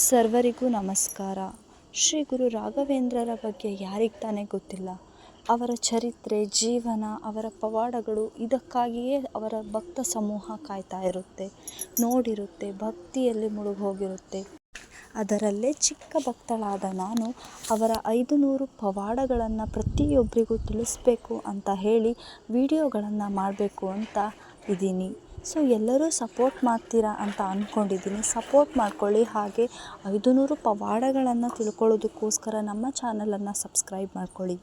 ಸರ್ವರಿಗೂ ನಮಸ್ಕಾರ. ಶ್ರೀ ಗುರು ರಾಘವೇಂದ್ರರ ಬಗ್ಗೆ ಯಾರಿಗೆ ತಾನೇ ಗೊತ್ತಿಲ್ಲ. ಅವರ ಚರಿತ್ರೆ, ಜೀವನ, ಅವರ ಪವಾಡಗಳು ಇದಕ್ಕಾಗಿಯೇ ಅವರ ಭಕ್ತ ಸಮೂಹ ಕಾಯ್ತಾ ಇರುತ್ತೆ. ನೋಡಿರುತ್ತೆ, ಭಕ್ತಿಯಲ್ಲಿ ಮುಳುಗೋಗಿರುತ್ತೆ. ಅದರಲ್ಲೇ ಚಿಕ್ಕ ಭಕ್ತಳಾದ ನಾನು ಅವರ ಐದು ನೂರು ಪವಾಡಗಳನ್ನು ಪ್ರತಿಯೊಬ್ಬರಿಗೂ ತಿಳಿಸ್ಬೇಕು ಅಂತ ಹೇಳಿ ವಿಡಿಯೋಗಳನ್ನು ಮಾಡಬೇಕು ಅಂತ ಇದ್ದೀನಿ. ಸೊ ಎಲ್ಲರೂ ಸಪೋರ್ಟ್ ಮಾಡ್ತೀರಾ ಅಂತ ಅಂದ್ಕೊಂಡಿದ್ದೀನಿ ಸಪೋರ್ಟ್ ಮಾಡ್ಕೊಳ್ಳಿ. ಹಾಗೆ ಐದು ನೂರು ಪವಾಡಗಳನ್ನು ತಿಳ್ಕೊಳ್ಳೋದಕ್ಕೋಸ್ಕರ ನಮ್ಮ ಚಾನಲನ್ನು ಸಬ್ಸ್ಕ್ರೈಬ್ ಮಾಡ್ಕೊಳ್ಳಿ.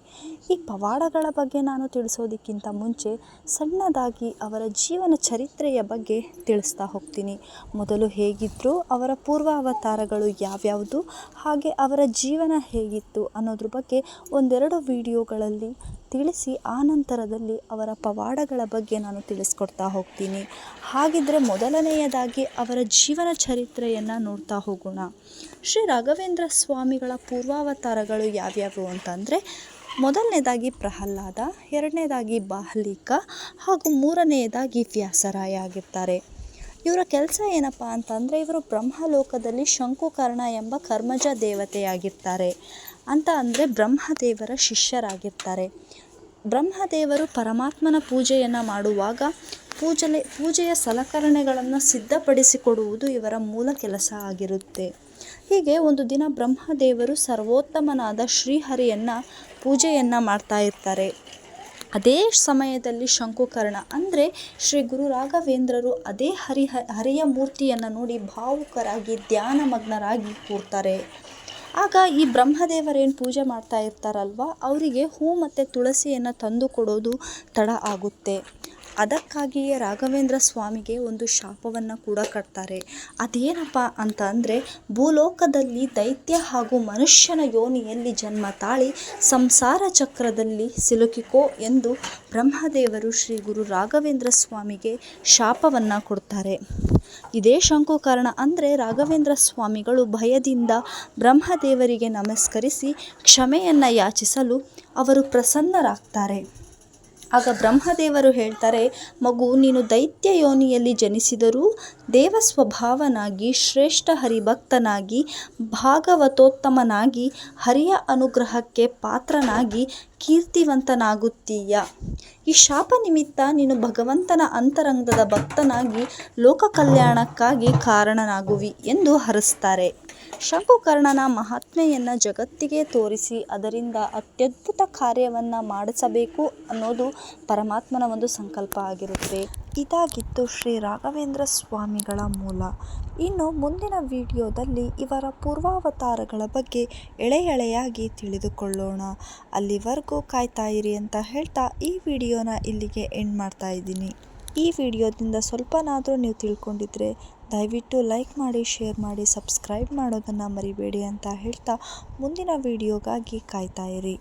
ಈ ಪವಾಡಗಳ ಬಗ್ಗೆ ನಾನು ತಿಳಿಸೋದಕ್ಕಿಂತ ಮುಂಚೆ ಸಣ್ಣದಾಗಿ ಅವರ ಜೀವನ ಚರಿತ್ರೆಯ ಬಗ್ಗೆ ತಿಳಿಸ್ತಾ ಹೋಗ್ತೀನಿ. ಮೊದಲು ಹೇಗಿದ್ದರು ಅವರ ಪೂರ್ವಾವತಾರಗಳು ಯಾವ್ಯಾವುದು, ಹಾಗೆ ಅವರ ಜೀವನ ಹೇಗಿತ್ತು ಅನ್ನೋದ್ರ ಬಗ್ಗೆ ಒಂದೆರಡು ವಿಡಿಯೋಗಳಲ್ಲಿ ತಿಳಿಸಿ ಆ ನಂತರದಲ್ಲಿ ಅವರ ಪವಾಡಗಳ ಬಗ್ಗೆ ನಾನು ತಿಳಿಸ್ಕೊಡ್ತಾ ಹೋಗ್ತೀನಿ. ಹಾಗಿದ್ದರೆ ಮೊದಲನೆಯದಾಗಿ ಅವರ ಜೀವನ ಚರಿತ್ರೆಯನ್ನು ನೋಡ್ತಾ ಹೋಗೋಣ. ಶ್ರೀ ರಾಘವೇಂದ್ರ ಸ್ವಾಮಿಗಳ ಪೂರ್ವಾವತಾರಗಳು ಯಾವ್ಯಾವು ಅಂತಂದರೆ, ಮೊದಲನೇದಾಗಿ ಪ್ರಹ್ಲಾದ, ಎರಡನೇದಾಗಿ ಬಾಹ್ಲಿಕ ಹಾಗೂ ಮೂರನೆಯದಾಗಿ ವ್ಯಾಸರಾಯ ಆಗಿರ್ತಾರೆ. ಇವರ ಕೆಲಸ ಏನಪ್ಪ ಅಂತಂದರೆ ಇವರು ಬ್ರಹ್ಮಲೋಕದಲ್ಲಿ ಶಂಕುಕರ್ಣ ಎಂಬ ಕರ್ಮಜ ದೇವತೆಯಾಗಿರ್ತಾರೆ. ಅಂತ ಅಂದರೆ ಬ್ರಹ್ಮದೇವರ ಶಿಷ್ಯರಾಗಿರ್ತಾರೆ. ಬ್ರಹ್ಮದೇವರು ಪರಮಾತ್ಮನ ಪೂಜೆಯನ್ನು ಮಾಡುವಾಗ ಪೂಜಲೆ, ಪೂಜೆಯ ಸಲಕರಣೆಗಳನ್ನು ಸಿದ್ಧಪಡಿಸಿಕೊಡುವುದು ಇವರ ಮೂಲ ಕೆಲಸ ಆಗಿರುತ್ತೆ. ಹೀಗೆ ಒಂದು ದಿನ ಬ್ರಹ್ಮದೇವರು ಸರ್ವೋತ್ತಮನಾದ ಶ್ರೀಹರಿಯನ್ನು ಪೂಜೆಯನ್ನು ಮಾಡ್ತಾ ಇರ್ತಾರೆ. ಅದೇ ಸಮಯದಲ್ಲಿ ಶಂಕುಕರ್ಣ, ಅಂದರೆ ಶ್ರೀ ಗುರು ರಾಘವೇಂದ್ರರು ಅದೇ ಹರಿಹ ಹರಿಯ ಮೂರ್ತಿಯನ್ನು ನೋಡಿ ಭಾವುಕರಾಗಿ ಧ್ಯಾನಮಗ್ನರಾಗಿ ಕೂರ್ತಾರೆ. ಆಗ ಈ ಬ್ರಹ್ಮದೇವರೇನು ಪೂಜೆ ಮಾಡ್ತಾ ಇರ್ತಾರಲ್ವ, ಅವರಿಗೆ ಹೂ ಮತ್ತು ತುಳಸಿಯನ್ನು ತಂದು ಕೊಡೋದು ತಡ ಆಗುತ್ತೆ. ಅದಕ್ಕಾಗಿಯೇ ರಾಘವೇಂದ್ರ ಸ್ವಾಮಿಗೆ ಒಂದು ಶಾಪವನ್ನು ಕೂಡ ಕಟ್ತಾರೆ. ಅದೇನಪ್ಪ ಅಂತ ಅಂದರೆ, ಭೂಲೋಕದಲ್ಲಿ ದೈತ್ಯ ಹಾಗೂ ಮನುಷ್ಯನ ಯೋನಿಯಲ್ಲಿ ಜನ್ಮ ತಾಳಿ ಸಂಸಾರ ಚಕ್ರದಲ್ಲಿ ಸಿಲುಕಿಕೋ ಎಂದು ಬ್ರಹ್ಮದೇವರು ಶ್ರೀ ಗುರು ರಾಘವೇಂದ್ರ ಸ್ವಾಮಿಗೆ ಶಾಪವನ್ನು ಕೊಡ್ತಾರೆ. ಇದೇ ಶಂಕುಕರ್ಣ ಅಂದರೆ, ರಾಘವೇಂದ್ರ ಸ್ವಾಮಿಗಳು ಭಯದಿಂದ ಬ್ರಹ್ಮದೇವರಿಗೆ ನಮಸ್ಕರಿಸಿ ಕ್ಷಮೆಯನ್ನು ಯಾಚಿಸಲು ಅವರು ಪ್ರಸನ್ನರಾಗ್ತಾರೆ. ಆಗ ಬ್ರಹ್ಮದೇವರು ಹೇಳ್ತಾರೆ, ಮಗು, ನೀನು ದೈತ್ಯ ಯೋನಿಯಲ್ಲಿ ಜನಿಸಿದರೂ ದೇವ ಸ್ವಭಾವನಾಗಿ ಶ್ರೇಷ್ಠ ಹರಿಭಕ್ತನಾಗಿ, ಭಾಗವತೋತ್ತಮನಾಗಿ, ಹರಿಯ ಅನುಗ್ರಹಕ್ಕೆ ಪಾತ್ರನಾಗಿ ಕೀರ್ತಿವಂತನಾಗುತ್ತೀಯ. ಈ ಶಾಪ ನಿಮಿತ್ತ ನೀನು ಭಗವಂತನ ಅಂತರಂಗದ ಭಕ್ತನಾಗಿ ಲೋಕ ಕಲ್ಯಾಣಕ್ಕಾಗಿ ಕಾರಣನಾಗುವಿ ಎಂದು ಹರಿಸ್ತಾರೆ. ಶಂಕುಕರ್ಣನ ಮಹಾತ್ಮೆಯನ್ನು ಜಗತ್ತಿಗೆ ತೋರಿಸಿ ಅದರಿಂದ ಅತ್ಯದ್ಭುತ ಕಾರ್ಯವನ್ನು ಮಾಡಿಸಬೇಕು ಅನ್ನೋದು ಪರಮಾತ್ಮನ ಒಂದು ಸಂಕಲ್ಪ ಆಗಿರುತ್ತೆ. ಇದಾಗಿತ್ತು ಶ್ರೀ ರಾಘವೇಂದ್ರ ಸ್ವಾಮಿಗಳ ಮೂಲ. ಇನ್ನು ಮುಂದಿನ ವಿಡಿಯೋದಲ್ಲಿ ಇವರ ಪೂರ್ವಾವತಾರಗಳ ಬಗ್ಗೆ ಎಳೆ ಎಳೆಯಾಗಿ ತಿಳಿದುಕೊಳ್ಳೋಣ. ಅಲ್ಲಿವರೆಗೂ ಕಾಯ್ತಾ ಇರಿ ಅಂತ ಹೇಳ್ತಾ ಈ ವಿಡಿಯೋನ ಇಲ್ಲಿಗೆ ಎಂಡ್ ಮಾಡ್ತಾ ಇದ್ದೀನಿ. ಈ ವಿಡಿಯೋದಿಂದ ಸ್ವಲ್ಪನಾದರೂ ನೀವು ತಿಳ್ಕೊಂಡಿದ್ರೆ ದಯವಿಟ್ಟು ಲೈಕ್ ಮಾಡಿ ಶೇರ್ ಮಾಡಿ ಸಬ್ಸ್ಕ್ರೈಬ್ ಮಾಡೋದನ್ನು ಮರಿಬೇಡಿ ಅಂತ ಹೇಳ್ತಾ ಮುಂದಿನ ವಿಡಿಯೋಗಾಗಿ ಕಾಯ್ತಾ ಇರಿ.